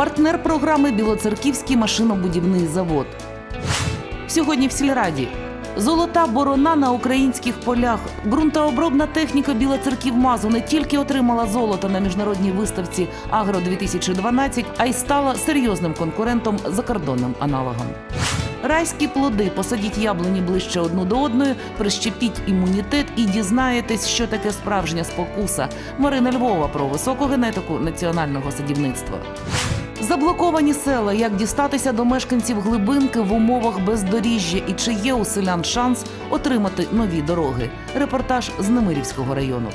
партнер програми Білоцерківський машинобудівний завод. Сьогодні в сільраді. Золота борона на українських полях. Ґрунтообробна техніка Білоцерківмазу не тільки отримала золото на міжнародній виставці Агро 2012 а й стала серйозним конкурентом закордонним аналогом. Райські плоди посадіть яблуні ближче одну до одної, прищепіть імунітет і дізнаєтесь, що таке справжня спокуса. Марина Львова про високу генетику національного садівництва. Заблоковані села, як дістатися до мешканців глибинки в умовах бездоріжжя і чи є у селян шанс отримати нові дороги. Репортаж з Немирівського району.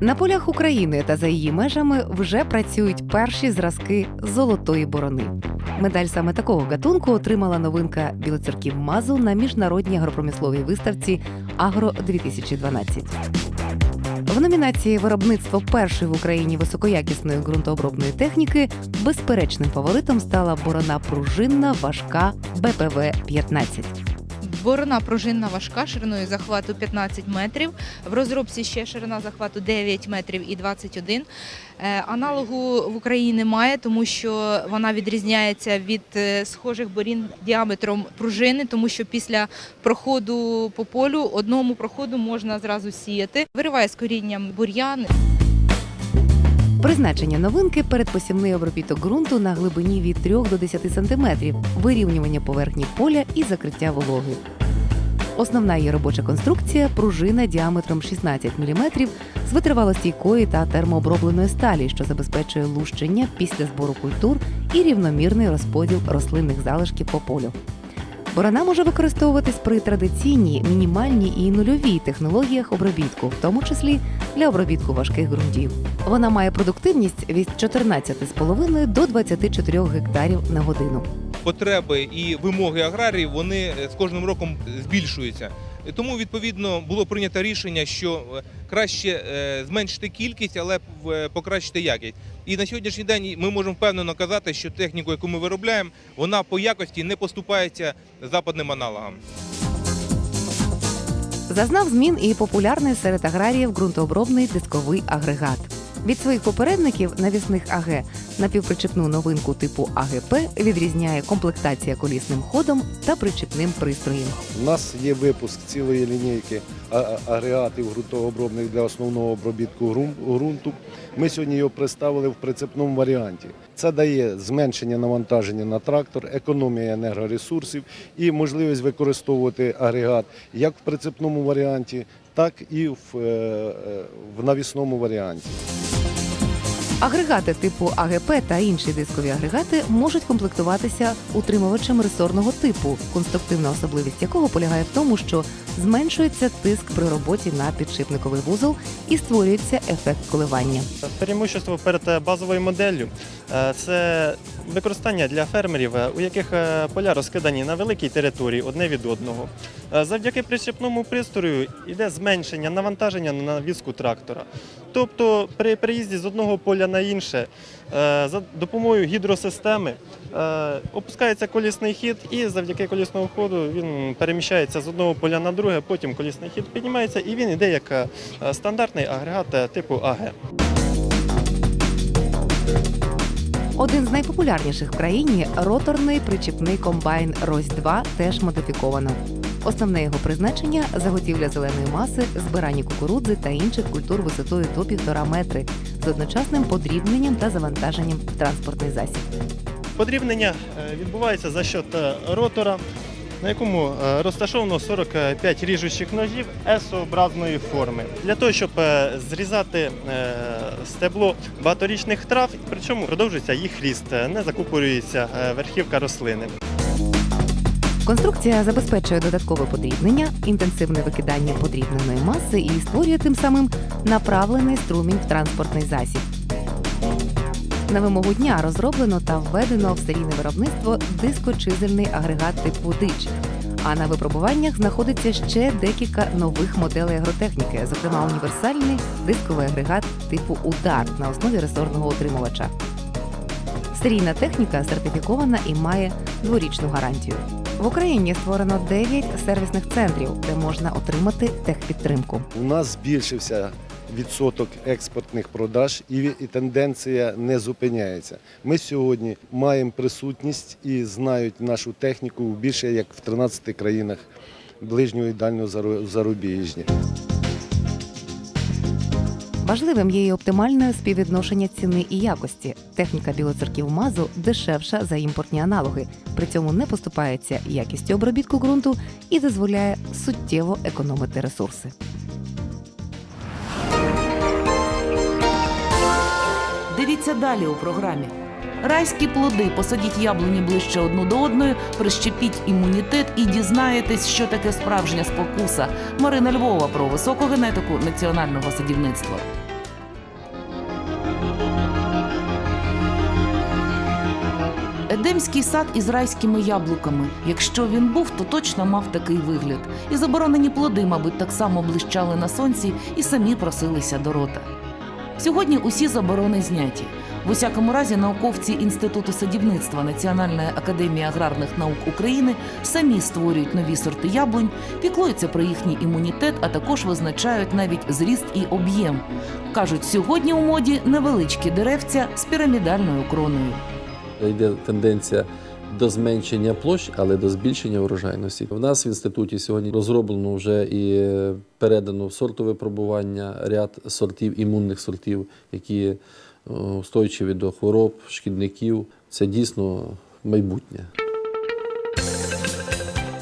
На полях України та за її межами вже працюють перші зразки золотої борони. Медаль саме такого гатунку отримала новинка білоцерків мазу на міжнародній агропромисловій виставці Агро 2012 В номінації Виробництво першої в Україні високоякісної ґрунтообробної техніки безперечним фаворитом стала борона пружинна важка БПВ 15 Борона пружинна важка шириною захвату 15 метрів. В розробці ще ширина захвату 9 метрів і 21. Е, Аналогу в Україні немає, тому що вона відрізняється від е, схожих борін діаметром пружини, тому що після проходу по полю одному проходу можна зразу сіяти. Вириває з корінням бур'ян. Призначення новинки передпосівний обробіток ґрунту на глибині від 3 до 10 см, вирівнювання поверхні поля і закриття вологи. Основна її робоча конструкція пружина діаметром 16 мм з витривалостійкої та термообробленої сталі, що забезпечує лущення після збору культур і рівномірний розподіл рослинних залишків по полю. Борона може використовуватись при традиційній, мінімальній і нульовій технологіях обробітку, в тому числі для обробітку важких ґрунтів. Вона має продуктивність від 14,5 до 24 гектарів на годину. потреби і вимоги аграріїв вони е, з кожним роком збільшуються. Тому відповідно було прийнято рішення, що е, краще е, зменшити кількість, але е, покращити якість. І на сьогоднішній день ми можемо впевнено казати, що техніку, яку ми виробляємо, вона по якості не поступається западним аналогам. Зазнав змін і популярний серед аграріїв ґрунтообробний дисковий агрегат. Від своїх попередників навісних АГ напівпричепну новинку типу АГП відрізняє комплектація колісним ходом та причепним пристроєм. У нас є випуск цілої лінійки агрегатів ґрунтообробних для основного обробітку ґрунту. Ми сьогодні його представили в прицепному варіанті. Це дає зменшення навантаження на трактор, економія енергоресурсів і можливість використовувати агрегат як в прицепному варіанті, так і в, е, е, в навісному варіанті. Агрегати типу АГП та інші дискові агрегати можуть комплектуватися утримувачем ресорного типу, конструктивна особливість якого полягає в тому, що зменшується тиск при роботі на підшипниковий вузол і створюється ефект коливання. Преимущество перед е, базовою моделлю е, це використання для фермерів, е, у яких поля розкидані на великій території одне від одного. Завдяки причепному пристрою йде зменшення навантаження на навіску трактора. Тобто при переїзді з одного поля на інше е, за допомогою гідросистеми е, опускається колісний хід, і завдяки колісному ходу він переміщається з одного поля на друге, потім колісний хід піднімається і він йде як е, стандартний агрегат типу АГ. Один з найпопулярніших в країні роторний причіпний комбайн Рось 2 теж модифіковано. Основне його призначення заготівля зеленої маси, збирання кукурудзи та інших культур висотою до півтора метри з одночасним подрібненням та завантаженням в транспортний засіб. Подрібнення е, відбувається за счет е, ротора, на якому е, розташовано 45 ріжучих ножів S-образної форми. Для того, щоб зрізати стебло багаторічних трав, причому продовжується їх ріст, не закупорюється верхівка рослини. Конструкція забезпечує додаткове подрібнення, інтенсивне викидання подрібненої маси і створює тим самим направлений струмінь в транспортний засіб. На вимогу дня розроблено та введено в серійне виробництво дискочизельний агрегат типу дич. А на випробуваннях знаходиться ще декілька нових моделей агротехніки, зокрема універсальний дисковий агрегат типу удар на основі ресорного утримувача. Серійна техніка сертифікована і має дворічну гарантію. В Україні створено 9 сервісних центрів, де можна отримати техпідтримку. У нас збільшився відсоток експортних продаж і, тенденція не зупиняється. Ми сьогодні маємо присутність і знають нашу техніку більше як в 13 країнах ближнього і дальнього зару- зарубіжжя. Важливим є і оптимальне співвідношення ціни і якості. Техніка білоцерків мазу дешевша за імпортні аналоги, при цьому не поступається якістю обробітку ґрунту і дозволяє суттєво економити ресурси. Дивіться далі у програмі. Райські плоди посадіть яблуні ближче одну до одної, прищепіть імунітет і дізнаєтесь, що таке справжня спокуса. Марина Львова про високу генетику національного садівництва. Едемський сад із райськими яблуками. Якщо він був, то точно мав такий вигляд. І заборонені плоди, мабуть, так само блищали на сонці і самі просилися до рота. Сьогодні усі заборони зняті. В усякому разі, науковці Інституту садівництва Національної академії аграрних наук України самі створюють нові сорти яблунь, піклуються про їхній імунітет, а також визначають навіть зріст і об'єм. Кажуть, сьогодні у моді невеличкі деревця з пірамідальною кроною. йде тенденція до зменшення площ, але до збільшення урожайності. У нас в інституті сьогодні розроблено вже і передано в сортове пробування ряд сортів, імунних сортів, які устойчиві до хвороб, шкідників. Це дійсно майбутнє.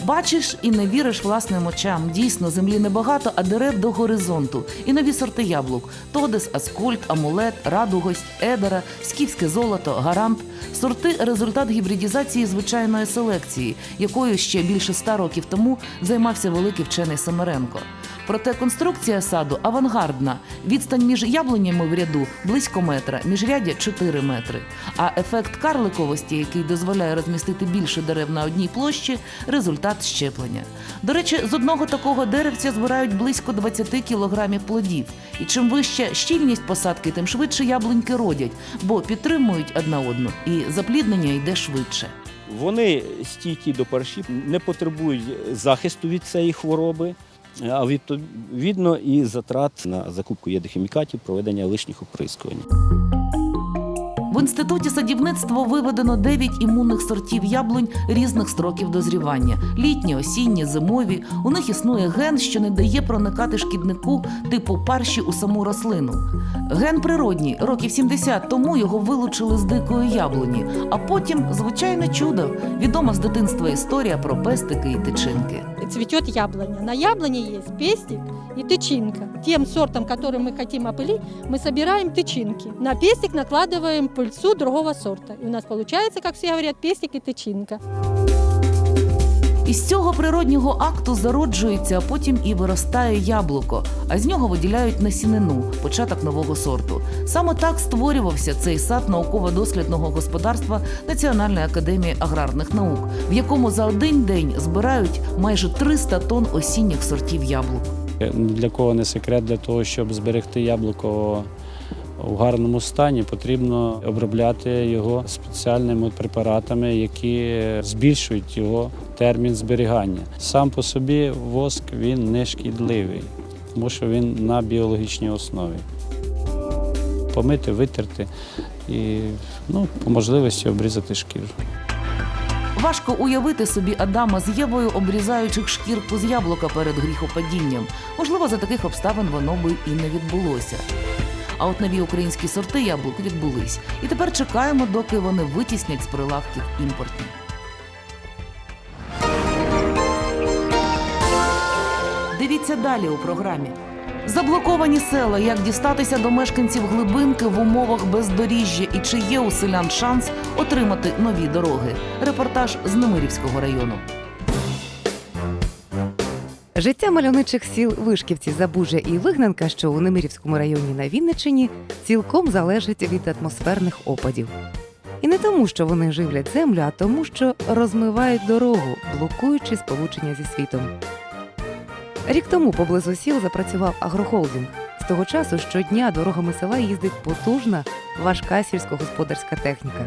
Бачиш і не віриш власним очам. Дійсно, землі небагато, а дерев до горизонту. І нові сорти яблук: Тодес, Аскольд, Амулет, Радугость, Едера, Скіфське золото, Гарант. Сорти результат гібридізації звичайної селекції, якою ще більше ста років тому займався великий вчений Семеренко. Проте конструкція саду авангардна. Відстань між яблунями в ряду близько метра, міжряддя 4 метри. А ефект карликовості, який дозволяє розмістити більше дерев на одній площі, результат щеплення. До речі, з одного такого деревця збирають близько 20 кілограмів плодів. І чим вища щільність посадки, тим швидше яблуньки родять, бо підтримують одна одну, і запліднення йде швидше. Вони стійкі до паршів, не потребують захисту від цієї хвороби, а відповідно і затрат на закупку єдохімікатів, проведення лишніх оприскувань. В інституті садівництва виведено 9 імунних сортів яблунь різних строків дозрівання: літні, осінні, зимові. У них існує ген, що не дає проникати шкіднику типу парші у саму рослину. Ген природній, років 70 тому його вилучили з дикої яблуні, а потім звичайне чудо. Відома з дитинства історія про пестики і тичинки цветет яблоня. На яблоне есть пестик и тычинка. Тем сортом, который мы хотим опылить, мы собираем тычинки. На пестик накладываем пыльцу другого сорта. И у нас получается, как все говорят, пестик и тычинка. Із цього природнього акту зароджується, а потім і виростає яблуко, а з нього виділяють насінину, початок нового сорту. Саме так створювався цей сад науково-дослідного господарства Національної академії аграрних наук, в якому за один день збирають майже 300 тонн осінніх сортів яблук. Для кого не секрет, для того, щоб зберегти яблуко у гарному стані, потрібно обробляти його спеціальними препаратами, які збільшують його термін зберігання. Сам по собі воск він не шкідливий, тому що він на біологічній основі. Помити, витерти і ну, по можливості обрізати шкіру. Важко уявити собі Адама з Євою, обрізаючих шкірку з яблука перед гріхопадінням. Можливо, за таких обставин воно би і не відбулося. А от нові українські сорти яблук відбулись. І тепер чекаємо, доки вони витіснять з прилавків імпортні. Дивіться далі у програмі. Заблоковані села, як дістатися до мешканців глибинки в умовах бездоріжжя і чи є у селян шанс отримати нові дороги. Репортаж з Немирівського району. Життя мальовничих сіл Вишківці, Забужжя і Вигнанка, що у Немирівському районі на Вінниччині, цілком залежить від атмосферних опадів. І не тому, що вони живлять землю, а тому, що розмивають дорогу, блокуючи сполучення зі світом. Рік тому поблизу сіл запрацював агрохолдинг. З того часу щодня дорогами села їздить потужна, важка сільськогосподарська техніка.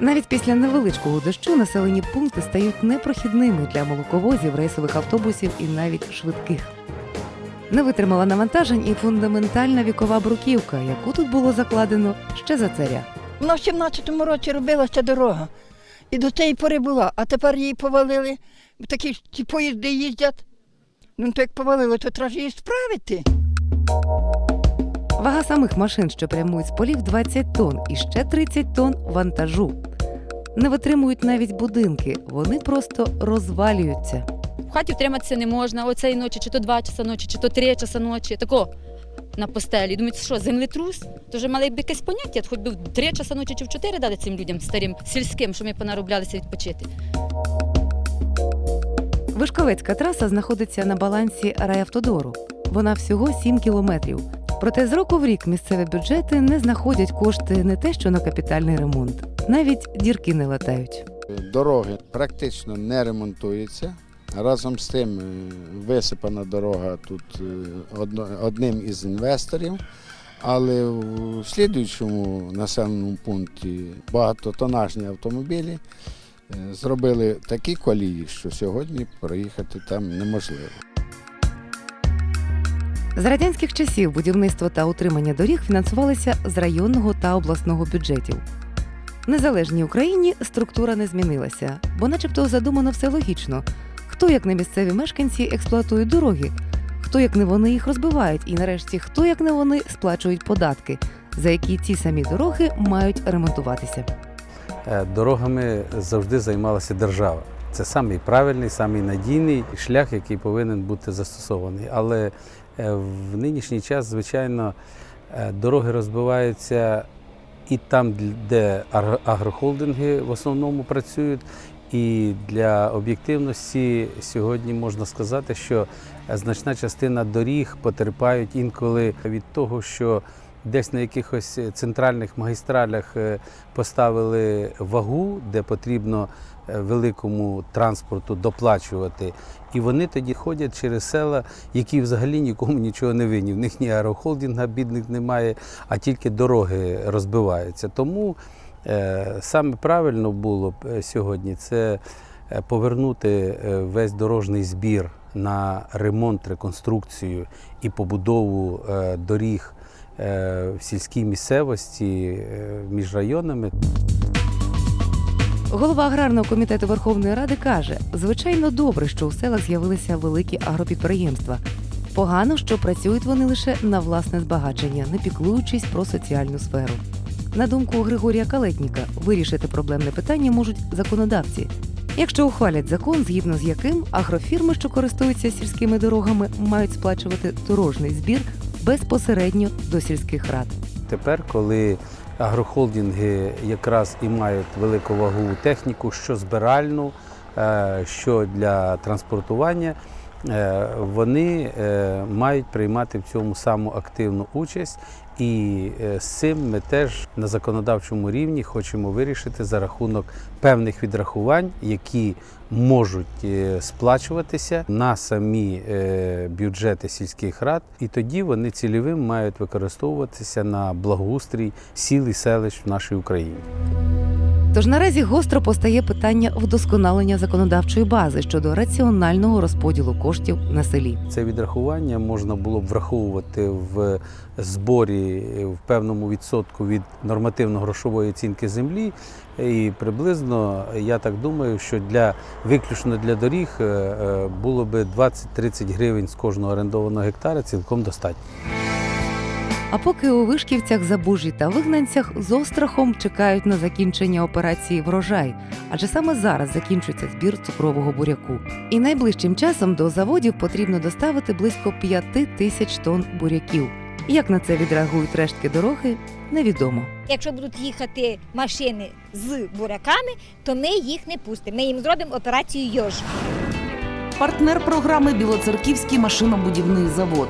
Навіть після невеличкого дощу населені пункти стають непрохідними для молоковозів, рейсових автобусів і навіть швидких. Не витримала навантажень і фундаментальна вікова бруківка, яку тут було закладено ще за царя. Вона в 17-му році робилася дорога. І до цієї пори була, а тепер її повалили. Такі ті поїзди їздять. Ну, то як повалили, то треба її справити. Вага самих машин, що прямують з полів, 20 тонн і ще 30 тонн вантажу. Не витримують навіть будинки, вони просто розвалюються. В хаті втриматися не можна. Оцеї ночі, чи то два часа ночі, чи то три часа ночі. Тако на постелі. Думають, що землетрус? То вже мали б якесь поняття, хоч би в три часа ночі чи в чотири дали цим людям старим сільським, що ми понароблялися відпочити. Вишковецька траса знаходиться на балансі райавтодору. Вона всього 7 кілометрів. Проте з року в рік місцеві бюджети не знаходять кошти не те, що на капітальний ремонт, навіть дірки не латають. Дороги практично не ремонтуються. Разом з тим е, висипана дорога тут е, одним із інвесторів. Але в слідуючому населеному пункті багатотонажні автомобілі е, зробили такі колії, що сьогодні проїхати там неможливо. З радянських часів будівництво та утримання доріг фінансувалися з районного та обласного бюджетів. Незалежній Україні структура не змінилася, бо, начебто, задумано все логічно. Хто, як не місцеві мешканці, експлуатують дороги, хто, як не вони, їх розбивають, і нарешті хто, як не вони, сплачують податки, за які ці самі дороги мають ремонтуватися. Е, Дорогами завжди займалася держава. Це самий правильний, самий надійний шлях, який повинен бути застосований. Але е, в нинішній час, звичайно, е, дороги розбиваються і там, де агрохолдинги в основному працюють. І для об'єктивності сьогодні можна сказати, що е, значна частина доріг потерпають інколи від того, що десь на якихось центральних магістралях е, поставили вагу, де потрібно е, великому транспорту доплачувати. І вони тоді ходять через села, які взагалі нікому нічого не винні. В них ні аерохолдинга бідних немає, а тільки дороги розбиваються. Тому е, саме правильно було б е, сьогодні це е, повернути е, весь дорожній збір на ремонт, реконструкцію і побудову е, доріг е, в сільській місцевості е, між районами. Голова аграрного комітету Верховної Ради каже: звичайно, добре, що у селах з'явилися великі агропідприємства. Погано, що працюють вони лише на власне збагачення, не піклуючись про соціальну сферу. На думку Григорія Калетніка, вирішити проблемне питання можуть законодавці. Якщо ухвалять закон, згідно з яким агрофірми, що користуються сільськими дорогами, мають сплачувати дорожний збір безпосередньо до сільських рад. Тепер, коли агрохолдинги якраз і мають велику вагу техніку, що збиральну, е, що для транспортування, е, вони е, мають приймати в цьому саму активну участь. І е, цим ми теж на законодавчому рівні хочемо вирішити за рахунок певних відрахувань, які можуть е, сплачуватися на самі е, бюджети сільських рад, і тоді вони цільовим мають використовуватися на благоустрій сіл і селищ в нашій Україні. Тож наразі гостро постає питання вдосконалення законодавчої бази щодо раціонального розподілу коштів на селі. Це відрахування можна було б враховувати в зборі в певному відсотку від нормативно-грошової оцінки землі. І приблизно я так думаю, що для виключно для доріг е, е, було би 20-30 гривень з кожного орендованого гектара цілком достатньо. А поки у вишківцях, забужі та вигнанцях з острахом чекають на закінчення операції врожай, адже саме зараз закінчується збір цукрового буряку. І найближчим часом до заводів потрібно доставити близько 5 тисяч тонн буряків. Як на це відреагують рештки дороги, невідомо. Якщо будуть їхати машини з буряками, то ми їх не пустимо. Ми їм зробимо операцію йож. Партнер програми Білоцерківський машинобудівний завод.